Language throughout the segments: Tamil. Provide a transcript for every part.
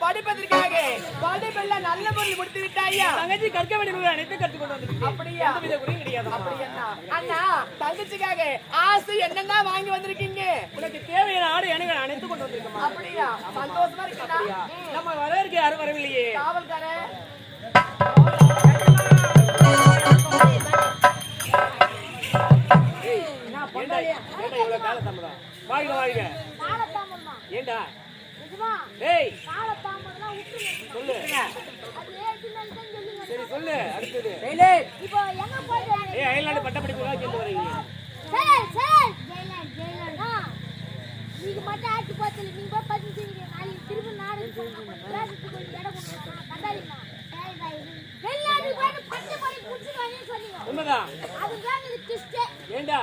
படிப்பதற்காக படிப்பெல்லாம் நல்ல பொருள் முடித்து விட்டாயா? தங்கச்சி கற்க வேண்டிய அனைத்து கற்றுக் கொண்டு வந்திருக்கேன் அப்படியா? கிடையாது. அண்ணா தங்கச்சிக்காக ஆசை என்னென்ன வாங்கி வந்திருக்கீங்க? உனக்கு தேவையான ஆடு எனக்கு அனைத்து கொண்டு வந்திருக்கேன் அப்படியா? சந்தோஷமா இருக்கா நம்ம வரவேற்க யாரும் வரவில்லையே. காவல்காரன். ஏண்டா இவ்வளவு கால தாமதம் வாழ்க வாழ்க? ஏண்டா? விட்டுருங்க. சொல்லு. சரி சொல்லு. அடுத்தது. இப்போ எங்க போயிட்டு ஏய் அயல்நாடு பட்டப்படிப்புக்காக சேர்ந்து வரீங்க சரி, சரி. ஜெயலலிதா. நீங்க மட்டும் ஆட்சி பார்த்தல நீங்க போய் பதிவு நாளைக்கு திரும்ப நாடு கிளாஸுக்கு கொஞ்சம் இடம் சொன்னீங்க. உண்மைதான். அதுதான் இது கிறிஸ்டே ஏண்டா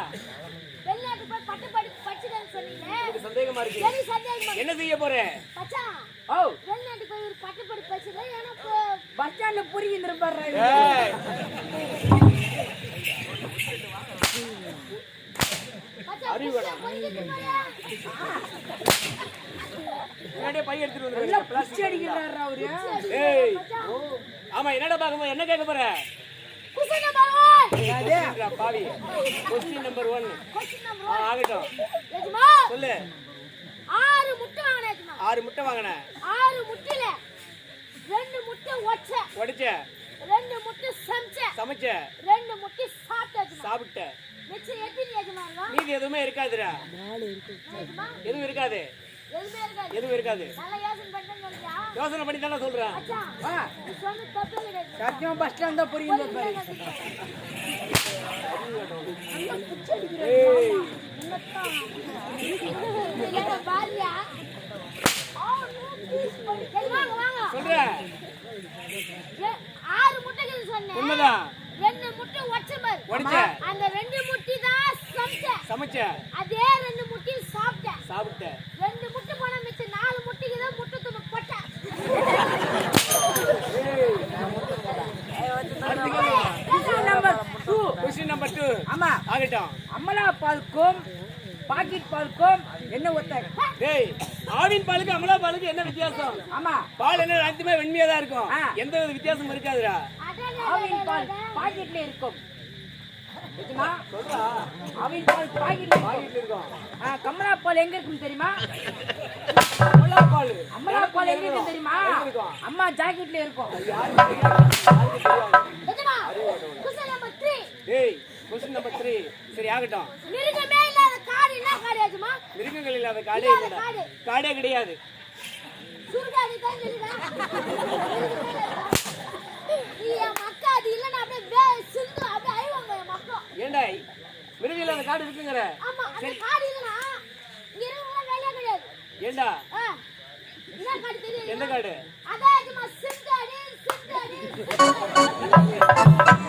வெளிநாட்டுக்கு போய் பட்டு படி படிச்சுக்கான்னு சொன்னீங்க எனக்கு சந்தேகமா இருக்கு. சரி சந்தேகமா என்ன செய்ய போற? பஸ் ஸ்டாண்ட்ல புரியுது பாரு ஆமா என்னடா பாக்கும்போது என்ன கேட்க போற? பாவி கொஸ்டின் நம்பர் ஒன் ஆகட்டும். சொல்லு. ஆறு முட்டை வாங்கினேன் ஆறு முட்டை வாங்கின. ஆறு முட்டையில ரெண்டு முட்டை ஒச்ச உடைச்ச ரெண்டு முட்டை சமைச்ச. சமைச்ச. ரெண்டு முட்டை சாப்பிட்ட சாப்பிட்ட. மிச்சம் எத்தனை எஜமா மீதி எதுவுமே இருக்காதுடா. எதுவும் இருக்காது. எதுவுமே இருக்காது. யோசனை பண்ணி தானே சொல்றேன். சத்தியம் பஸ் ஸ்டாண்ட் தான் புரியுது. ஆறு முட்டைகள் சொன்னேன். உண்மைதான். ரெண்டு முட்டை உடைச்ச அந்த ரெண்டு முட்டை தான் சமைச்சேன். சமைச்ச அதே ரெண்டு முட்டையும் சாப்பிட்டேன். சாப்பிட்ட ரெண்டு முட்டை போனா மிச்சம் நாலு முட்டைக்கு தான் முட்டை துணி போட்டேன் number two question number two ஆமா. ஆகட்டும். அமலா பால்க்கும் பாக்கெட் பால்க்கும் என்ன ஒத்த? டேய் ஆவின் பாலுக்கு அமலா பாலுக்கு என்ன வித்தியாசம்? ஆமா. பால் என்ன அனைத்துமே வெண்மையா தான் இருக்கும். எந்த வித வித்தியாசமும் இருக்காதுடா. ஆவின் பால் பாக்கெட்ல இருக்கும். ஆவின் பால் பாக்கெட்ல இருக்கும். கமலா பால் எங்க இருக்கும் தெரியுமா? அமலா பால். அமலா பால் எங்க இருக்கும் தெரியுமா? அம்மா ஜாக்கெட்ல இருக்கும். ஆகட்டும். மிருகமே இல்லாத காடு என்ன காடு ஆச்சுமா மிருகங்கள் இல்லாத காடே இல்லடா. காடு. காடே கிடையாது. சுருகாதி தான் நீ என் மக்கா அது இல்லைன்னா அப்படியே வே- சிந்து அப்படியே அழிவாங்க என் மக்கள் ஏண்டா மிருகம் இல்லாத காடு இருக்குங்கிற. ஆமா அந்த காடு இல்லைன்னா இங்க இருக்கிறவங்க வேலையே கிடையாது. ஏண்டா? என்ன காடு தெரியும் எந்த காடு? அதான் சிந்தாடி சிந்தாடி